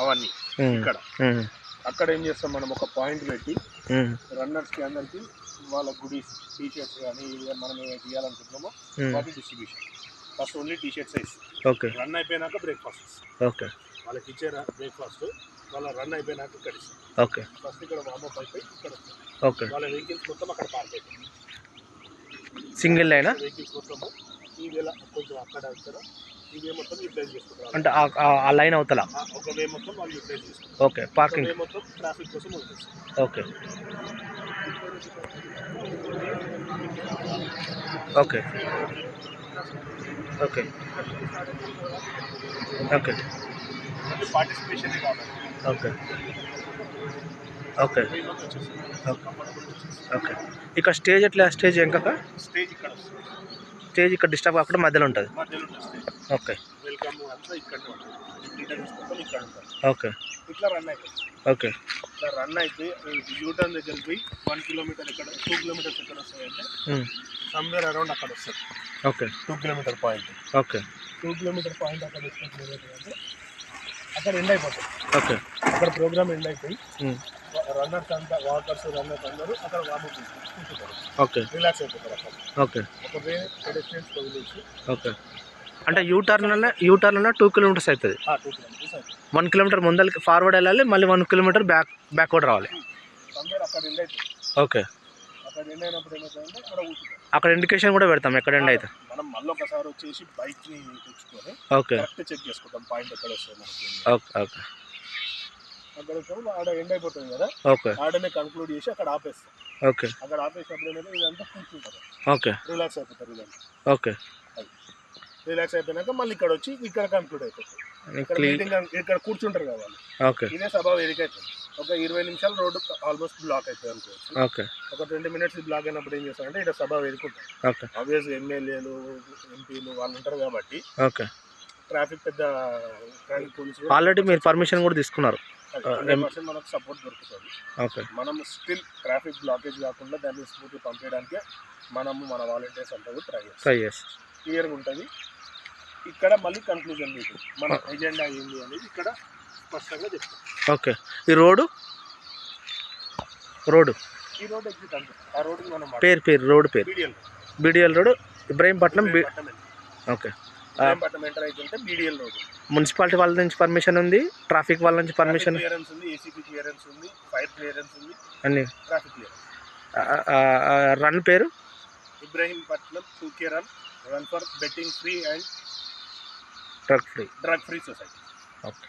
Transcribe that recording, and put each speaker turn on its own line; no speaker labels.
అవన్నీ ఇక్కడ. అక్కడ ఏం చేస్తాం మనం ఒక పాయింట్ పెట్టి రన్నర్స్కి అందరికి వాళ్ళ గుడీస్ టీ షర్ట్స్ కానీ మనం ఏమైతే ఇవ్వాలనుకుంటున్నామో. వాటి distribution first only T shirts ఇస్తాం.
ఓకే.
రన్ అయిపోయినాక బ్రేక్ఫాస్ట్
ఓకే.
వాళ్ళకి ఇచ్చే బ్రేక్ఫాస్ట్ వాళ్ళ రన్ అయిపోయినాక ఇక్కడ
ఓకే.
ఫస్ట్ ఇక్కడ వామప్ అయిపోయి ఇక్కడ
ఓకే.
వాళ్ళ వెహికల్స్ మొత్తం అక్కడ పార్క్ అయిపోయింది.
సింగిల్ లైనా?
వెహికల్స్ మొత్తము ఈ వేళ కొంచెం అక్కడ ఇక్కడ
అంటే ఆ- లైన్ అవతల?
చేసుకుంటారు
okay parking okay okay okay okay okay okay okay. ఇక్కడ స్టేజ్ ఎట్లా? స్టేజ్ ఎంకక
స్టేజ్ ఇక్కడ
స్టేజ్ ఇక్కడ డిస్టర్బ్ అక్కడ మధ్యలో ఉంటుంది. ఓకే.
వెల్కమ్ అంతా ఇక్కడ మొత్తం ఇక్కడ ఉంటారు
ఓకే.
ఇట్లా రన్ అయిపోతుంది.
ఓకే.
ఇట్లా రన్ అయిపోయి యూటర్న్ దగ్గరికి పోయి వన్ కిలోమీటర్ ఎక్కడ టూ కిలోమీటర్స్ ఎక్కడ వస్తాయంటే సమ్వేర్ అరౌండ్ అక్కడ వస్తుంది
okay.
Two kilometre point
okay.
Two kilometre point అక్కడ ఏమవుతుందంటే అక్కడ ఎండ్ అయిపోతుంది.
ఓకే.
అక్కడ ప్రోగ్రామ్ ఎండ్ అయిపోయి రన్నర్స్ అంతా వాకర్స్ రన్నర్స్ అందరూ అక్కడ వామప్ కూర్చుంటారు
ఓకే.
రిలాక్స్ అయిపోతారు అక్కడ.
ఓకే.
ఒక వే పెడెస్ట్రియన్స్ వదిలేసి
ఓకే. అంటే U turn U turn two kilometres అవుతుంది.
ఆ టూ కిలోమీటర్స్ అయిపోతుంది
వన్ కిలోమీటర్ ముందరికి ఫార్వర్డ్ వెళ్ళాలి మళ్ళీ వన్ కిలోమీటర్ బ్యాక్ బ్యాక్వర్డ్ రావాలి. ఓకే
అక్కడ
ఇండికేషన్ కూడా పెడతాం ఎక్కడ ఎండ్ అయితే.
మనం మళ్ళీ ఒకసారి వచ్చేసి తెచ్చుకొని
ఓకే
కరెక్ట్ చెక్ చేసుకుంటాం పాయింట్ ఎక్కడ వస్తుంది
ఓకే ఓకే
అక్కడ ఆడ ఎండ్ అయిపోతుంది కదా.
ఓకే
ఆడనే కన్క్లూడ్ చేసి అక్కడ ఆపేస్తాం.
ఓకే
అక్కడ ఆపేసినప్పుడు ఏమైతే ఇదంతా కూర్చుంటారు
ఓకే
రిలాక్స్ అయిపోతారు ఇదంతా.
ఓకే
రిలాక్స్ అయిపోయినాక మళ్ళీ ఇక్కడ వచ్చి ఇక్కడ కన్క్లూడ్ అయిపోతుంది. ఇక్కడ మీటింగ్ ఇక్కడ కూర్చుంటారు కదా వాళ్ళు.
ఓకే.
ఇదే సభ వేదిక అవుతుంది ఒక ఇరవై నిమిషాలు రోడ్డు ఆల్మోస్ట్ బ్లాక్ అవుతుంది అనుకోవచ్చు.
ఓకే.
ఒక ట్వంటీ మినిట్స్ బ్లాక్ అయినప్పుడు ఏం చేస్తారంటే ఇక్కడ సభ వేదిక ఉంటుంది.
ఓకే.
ఆబ్వియస్ ఎమ్మెల్యేలు ఎంపీలు వాళ్ళు ఉంటారు కాబట్టి
ఓకే.
ట్రాఫిక్ పెద్ద
ఆల్రెడీ మీరు పర్మిషన్ కూడా తీసుకున్నారు.
మనకు సపోర్ట్ దొరుకుతుంది.
ఓకే.
మనం స్టిల్ ట్రాఫిక్ బ్లాకేజ్ కాకుండా దాన్ని స్మూత్గా పంపించడానికి మనము మన వాలంటీర్స్ అంతా కూడా ట్రై చేస్తాం.
ట్రై చేసి
క్లియర్గా ఉంటుంది. ఇక్కడ మళ్ళీ కన్క్లూజన్ మీటింగ్ మన ఎజెండా ఏంటి అనేది ఇక్కడ స్పష్టంగా చెప్తాం.
ఓకే. ఈ రోడ్డు? రోడ్డు.
ఈ రోడ్ ఎగ్జిట్ అంతే. ఆ రోడ్డుకి మనం
పేరు పేరు రోడ్డు పేరు.
BDL
BDL road Ibrahimpatnam okay.
పట్టణం ఎంటర్ అవుతుంటే బీడిఎల్ రోడ్
మున్సిపాలిటీ వాళ్ళ నుంచి పర్మిషన్ ఉంది ట్రాఫిక్ వాళ్ళ నుంచి పర్మిషన్
క్లియరెన్స్ ఉంది ఏసీపీ క్లియరెన్స్ ఉంది ఫైర్ క్లియరెన్స్ ఉంది
అన్ని.
ట్రాఫిక్ క్లియరెన్స్
రన్ పేరు?
Ibrahimpatnam two K run run for betting free and
drug free
drug free society
okay